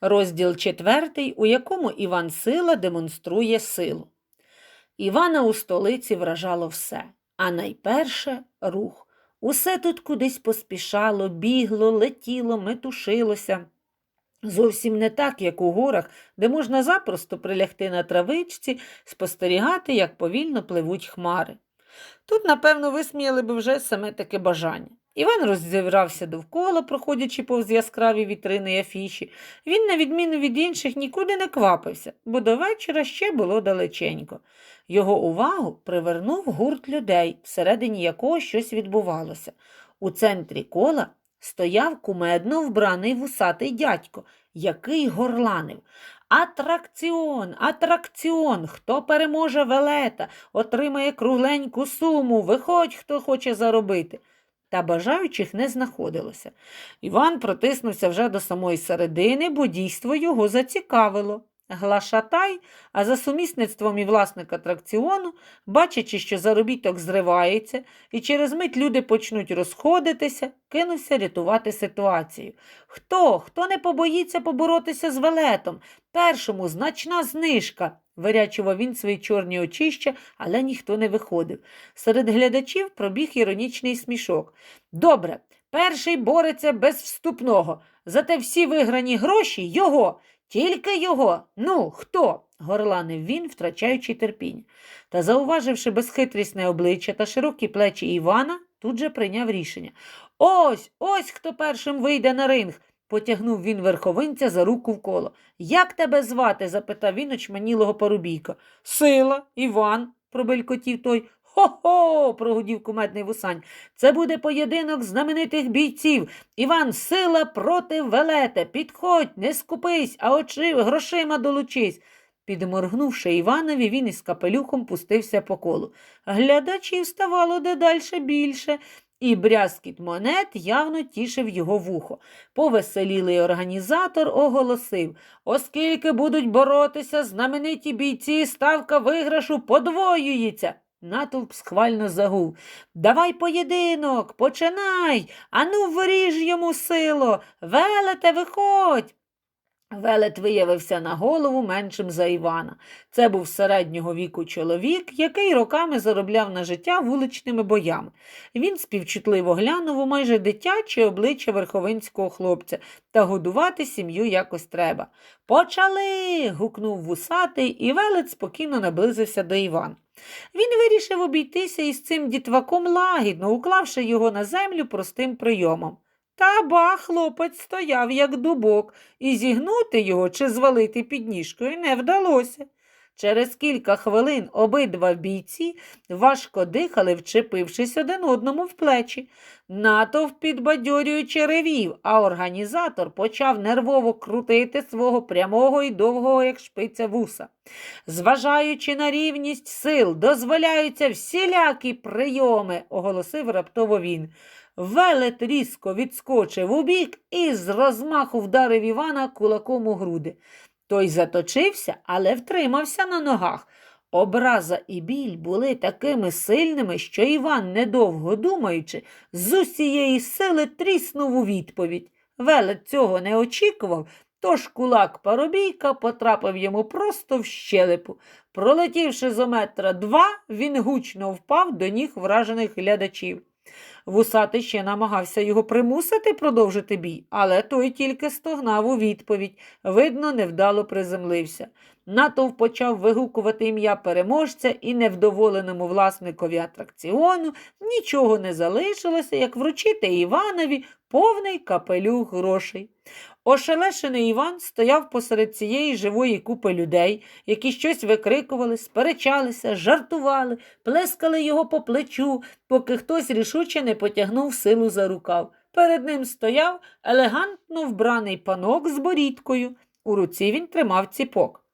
Розділ четвертий, у якому Іван Сила демонструє силу. Івана у столиці вражало все, а найперше рух. Усе тут кудись поспішало, бігло, летіло, метушилося. Зовсім не так, як у горах, де можна запросто прилягти на травичці, спостерігати, як повільно пливуть хмари. Тут, напевно, висміяли би вже саме таке бажання. Іван роззіврався довкола, проходячи повз яскраві вітрини й афіші. Він, на відміну від інших, нікуди не квапився, бо до вечора ще було далеченько. Його увагу привернув гурт людей, всередині якого щось відбувалося. У центрі кола стояв кумедно вбраний вусатий дядько, який горланив. Атракціон, атракціон, хто переможе велета, отримає кругленьку суму, виходь, хто хоче заробити. Та бажаючих не знаходилося. Іван протиснувся вже до самої середини, бо дійство його зацікавило. Глашатай, а за сумісництвом і власник атракціону, бачачи, що заробіток зривається, і через мить люди почнуть розходитися, кинувся рятувати ситуацію. Хто? Хто не побоїться поборотися з велетом? Першому значна знижка. Вирячував він свої чорні очища, але ніхто не виходив. Серед глядачів пробіг іронічний смішок. Добре, перший бореться без вступного, зате всі виграні гроші його. Тільки його. Ну, хто? горланив він, втрачаючи терпіння. Та, зауваживши безхитрісне обличчя та широкі плечі Івана, тут же прийняв рішення. Ось, ось хто першим вийде на ринг. Потягнув він верховинця за руку в коло. Як тебе звати? запитав він очманілого парубійка. Сила, Іван, пробелькотів той. Хо-хо. прогудів кумедний вусань. Це буде поєдинок знаменитих бійців. Іван, сила проти велете. Підходь, не скупись, а очи грошима долучись. Підморгнувши Іванові, він із капелюхом пустився по колу. Глядачів ставало дедальше більше, і брязкіт монет явно тішив його вухо. Повеселілий організатор оголосив, оскільки будуть боротися знамениті бійці, ставка виграшу подвоюється. Натовп схвально загув. Давай поєдинок, починай, ану виріж йому сило, велете, виходь. Велет виявився на голову меншим за Івана. Це був середнього віку чоловік, який роками заробляв на життя вуличними боями. Він співчутливо глянув у майже дитяче обличчя верховинського хлопця та годувати сім'ю якось треба. Почали. гукнув вусатий, і велет спокійно наблизився до Івана. Він вирішив обійтися із цим дітваком лагідно, уклавши його на землю простим прийомом. Та ба, хлопець стояв, як дубок, і зігнути його чи звалити під ніжкою не вдалося. Через кілька хвилин обидва бійці важко дихали, вчепившись один одному в плечі. Натовп підбадьорюючи ревів, а організатор почав нервово крутити свого прямого і довгого, як шпиця вуса. Зважаючи на рівність сил, дозволяються всілякі прийоми, оголосив раптово він. Велет різко відскочив убік і з розмаху вдарив Івана кулаком у груди. Той заточився, але втримався на ногах. Образа і біль були такими сильними, що Іван, недовго думаючи, з усієї сили тріснув у відповідь. Велет цього не очікував, тож кулак парубійка потрапив йому просто в щелепу. Пролетівши зо метра два, він гучно впав до ніг вражених глядачів. Вусатий ще намагався його примусити продовжити бій, але той тільки стогнав у відповідь, видно, невдало приземлився. Натовп почав вигукувати ім'я переможця, і невдоволеному власникові атракціону нічого не залишилося, як вручити Іванові повний капелюх грошей. Ошелешений Іван стояв посеред цієї живої купи людей, які щось викрикували, сперечалися, жартували, плескали його по плечу, поки хтось рішуче не потягнув силу за рукав. Перед ним стояв елегантно вбраний панок з борідкою. У руці він тримав ціпок.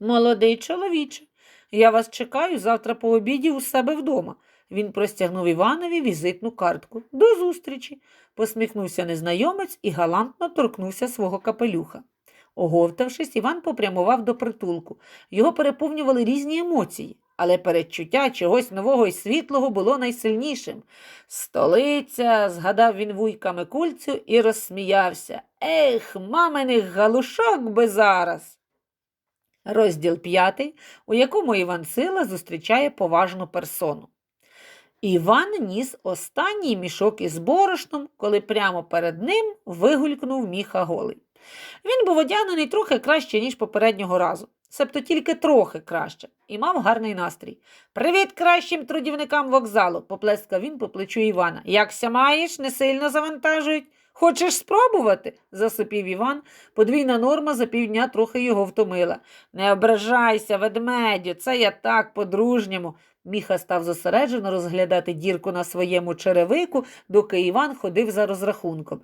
Молодий чоловіче, я вас чекаю завтра по обіді у себе вдома. Він простягнув Іванові візитну картку. До зустрічі, посміхнувся незнайомець і галантно торкнувся свого капелюха. Оговтавшись, Іван попрямував до притулку. Його переповнювали різні емоції. Але передчуття чогось нового і світлого було найсильнішим. Столиця, згадав він вуйка Микульцю і розсміявся. Ех, маминих галушок би зараз. Розділ п'ятий, у якому Іван Сила зустрічає поважну персону. Іван ніс останній мішок із борошном, коли прямо перед ним вигулькнув міха голий. Він був одягнений трохи краще, ніж попереднього разу, себто тільки трохи краще, і мав гарний настрій. Привіт кращим трудівникам вокзалу, поплескав він по плечу Івана. Якся маєш, не сильно завантажують. Хочеш спробувати? засопів Іван. Подвійна норма за півдня трохи його втомила. Не ображайся, ведмедю, це я так по-дружньому. Міха став зосереджено розглядати дірку на своєму черевику, доки Іван ходив за розрахунком.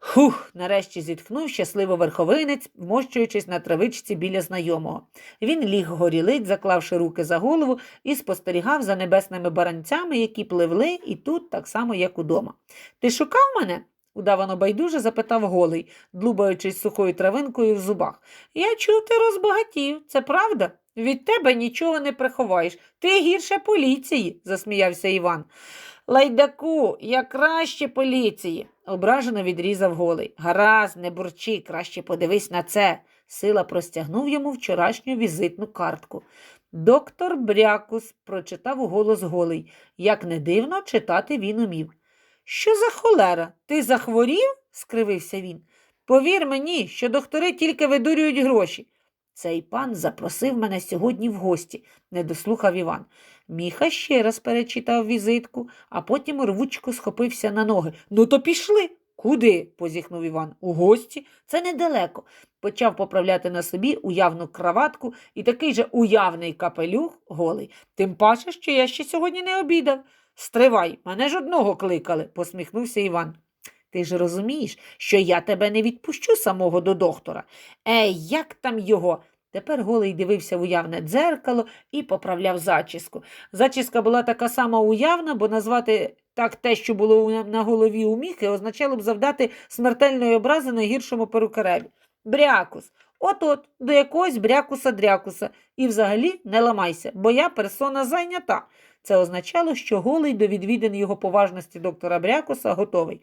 Хух, нарешті зітхнув щасливо верховинець, вмощуючись на травичці біля знайомого. Він ліг горілиць, заклавши руки за голову, і спостерігав за небесними баранцями, які пливли і тут так само, як удома. Ти шукав мене? удавано байдуже запитав голий, длубаючись сухою травинкою в зубах. Я чув, ти розбагатів, це правда? Від тебе нічого не приховаєш. Ти гірше поліції, засміявся Іван. Лайдаку, я краще поліції, ображено відрізав голий. Гаразд, не бурчи, краще подивись на це. Сила простягнув йому вчорашню візитну картку. Доктор Брякус прочитав голос голий. Як не дивно, читати він умів. Що за холера? Ти захворів? скривився він. Повір мені, що доктори тільки видурюють гроші. Цей пан запросив мене сьогодні в гості, не дослухав Іван. Міха ще раз перечитав візитку, а потім рвучко схопився на ноги. Ну, то пішли. Куди? позіхнув Іван. У гості? Це недалеко. Почав поправляти на собі уявну краватку і такий же уявний капелюх голий. Тим паче, що я ще сьогодні не обідав. Стривай, мене ж одного кликали, посміхнувся Іван. Ти ж розумієш, що я тебе не відпущу самого до доктора. Ей, як там його? Тепер голий дивився в уявне дзеркало і поправляв зачіску. Зачіска була така сама уявна, бо назвати так те, що було на голові у міхи, означало б завдати смертельної образи найгіршому перукареві. Брякус. От-от, до якогось брякуса-дрякуса. І взагалі не ламайся, бо я персона зайнята. Це означало, що голий до відвідин його поважності доктора Брякуса готовий.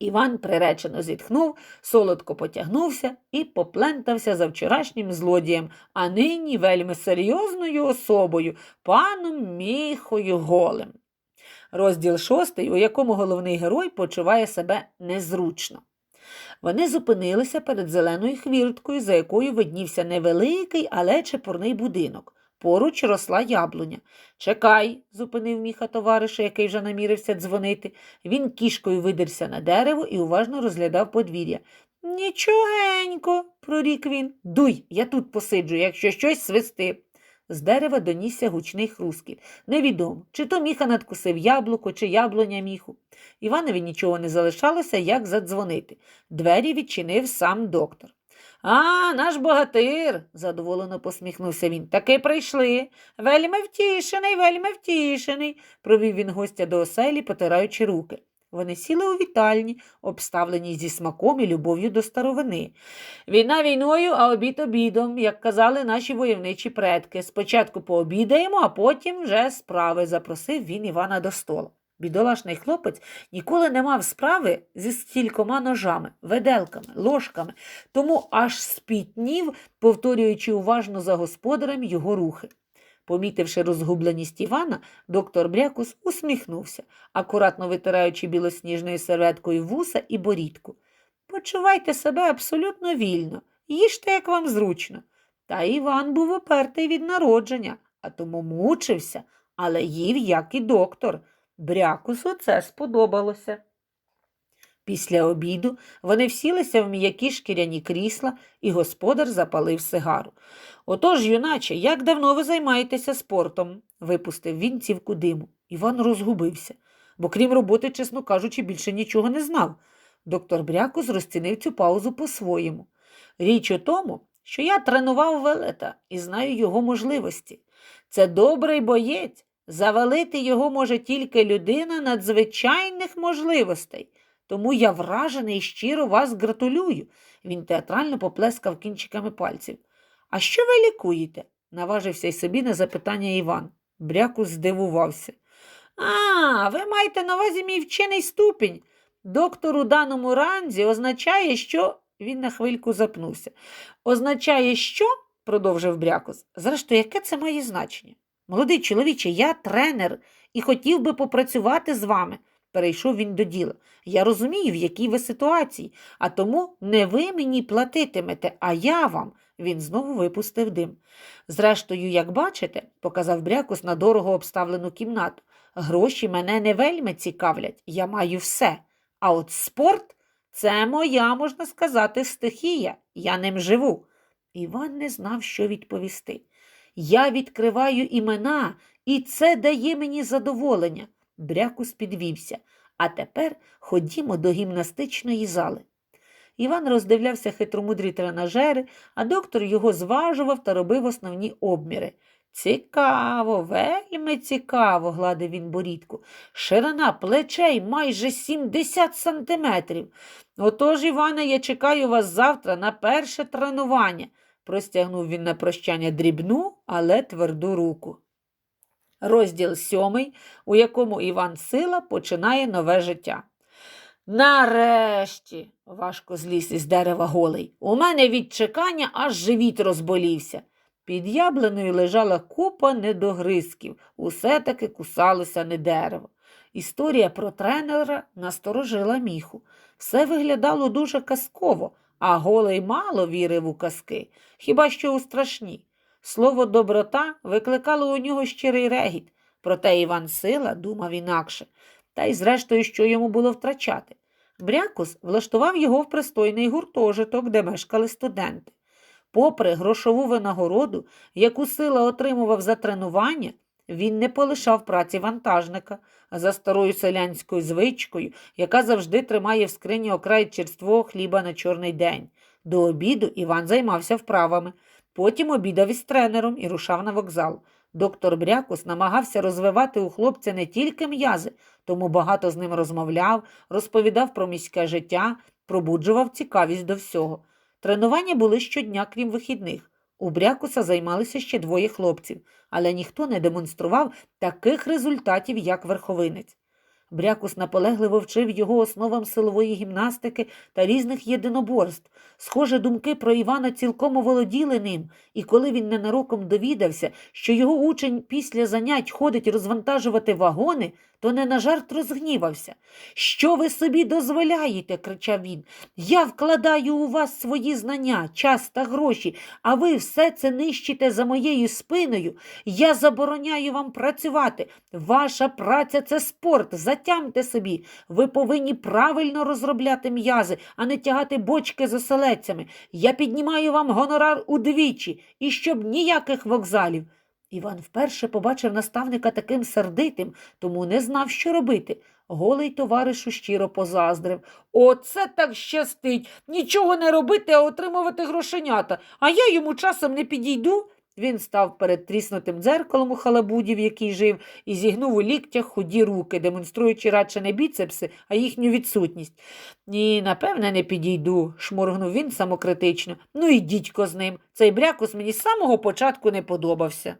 Іван приречено зітхнув, солодко потягнувся і поплентався за вчорашнім злодієм, а нині вельми серйозною особою, паном Міхою Голем. Розділ шостий, у якому головний герой почуває себе незручно. Вони зупинилися перед зеленою хвірткою, за якою виднівся невеликий, але чепурний будинок. Поруч росла яблуня. Чекай, зупинив міха товариша, який вже намірився дзвонити. Він кішкою видерся на дерево і уважно розглядав подвір'я. Нічогенько, прорік він. Дуй, я тут посиджу, якщо щось свисти. З дерева донісся гучний хрускіт. Невідомо, чи то міха надкусив яблуко, чи яблуня міху. Іванові нічого не залишалося, як задзвонити. Двері відчинив сам доктор. А, наш богатир, задоволено посміхнувся він. Таки прийшли. Вельми втішений, вельми втішений, провів він гостя до оселі, потираючи руки. Вони сіли у вітальні, обставлені зі смаком і любов'ю до старовини. Війна війною, а обід обідом, як казали наші войовничі предки. Спочатку пообідаємо, а потім вже справи, запросив він Івана до стола. Бідолашний хлопець ніколи не мав справи зі стількома ножами, веделками, ложками, тому аж спітнів, повторюючи уважно за господарем його рухи. Помітивши розгубленість Івана, доктор Брякус усміхнувся, акуратно витираючи білосніжною серветкою вуса і борідку. Почувайте себе абсолютно вільно, їжте, як вам зручно. Та Іван був опертий від народження, а тому мучився, але їв, як і доктор. Брякусу це сподобалося. Після обіду вони всілися в м'які шкіряні крісла, і господар запалив сигару. Отож, юначе, як давно ви займаєтеся спортом? випустив він цівку диму. Іван розгубився, бо крім роботи, чесно кажучи, більше нічого не знав. Доктор Брякус розцінив цю паузу по-своєму. Річ у тому, що я тренував велета і знаю його можливості. Це добрий боєць. Завалити його може тільки людина надзвичайних можливостей. Тому я вражений і щиро вас гратулюю. Він театрально поплескав кінчиками пальців. А що ви лікуєте? наважився й собі на запитання Іван. Брякус здивувався. А, ви маєте на увазі мій вчений ступінь. Доктор у даному ранзі означає, що. Він на хвильку запнувся. Означає, що? продовжив Брякус. Зрештою, яке це має значення? Молодий чоловіче, я тренер і хотів би попрацювати з вами. Перейшов він до діла. Я розумію, в якій ви ситуації, а тому не ви мені платитимете, а я вам. Він знову випустив дим. Зрештою, як бачите, показав Брякус на дорого обставлену кімнату. Гроші мене не вельми цікавлять, я маю все. А от спорт це моя, можна сказати, стихія. Я ним живу. Іван не знав, що відповісти. Я відкриваю імена, і це дає мені задоволення. Брякус підвівся. А тепер ходімо до гімнастичної зали. Іван роздивлявся хитромудрі тренажери, а доктор його зважував та робив основні обміри. Цікаво, вельми цікаво, гладив він борідку. Ширина плечей майже 70 сантиметрів. Отож, Іване, я чекаю вас завтра на перше тренування. Простягнув він на прощання дрібну, але тверду руку. Розділ сьомий, у якому Іван Сила починає нове життя. Нарешті, важко зліз із дерева голий. У мене від чекання аж живіт розболівся. Під яблуною лежала купа недогризків, усе таки кусалося не дерево. Історія про тренера насторожила міху. Все виглядало дуже казково, а голий мало вірив у казки, хіба що у страшні. Слово доброта викликало у нього щирий регіт, проте Іван Сила думав інакше, та й зрештою, що йому було втрачати. Брякус влаштував його в пристойний гуртожиток, де мешкали студенти. Попри грошову винагороду, яку сила отримував за тренування, він не полишав праці вантажника за старою селянською звичкою, яка завжди тримає в скрині окрай черствого хліба на чорний день. До обіду Іван займався вправами, потім обідав із тренером і рушав на вокзал. Доктор Брякус намагався розвивати у хлопця не тільки м'язи, тому багато з ним розмовляв, розповідав про міське життя, пробуджував цікавість до всього. Тренування були щодня, крім вихідних. У Брякуса займалися ще двоє хлопців, але ніхто не демонстрував таких результатів, як верховинець. Брякус наполегливо вчив його основам силової гімнастики та різних єдиноборств. Схоже, думки про Івана цілком оволоділи ним, і коли він ненароком довідався, що його учень після занять ходить розвантажувати вагони, то не на жарт розгнівався. Що ви собі дозволяєте? кричав він. Я вкладаю у вас свої знання, час та гроші, а ви все це нищите за моєю спиною. Я забороняю вам працювати. Ваша праця це спорт. Затямте собі. Ви повинні правильно розробляти м'язи, а не тягати бочки з оселедцями. Я піднімаю вам гонорар удвічі, і щоб ніяких вокзалів. Іван вперше побачив наставника таким сердитим, тому не знав, що робити. Голий товаришу щиро позаздрив. Оце так щастить. Нічого не робити, а отримувати грошенята. А я йому часом не підійду. Він став перед тріснутим дзеркалом у халабуді, в якій жив, і зігнув у ліктях худі руки, демонструючи радше не біцепси, а їхню відсутність. Ні, напевне, не підійду, шморгнув він самокритично. Ну і дідько з ним. Цей брякус мені з самого початку не подобався.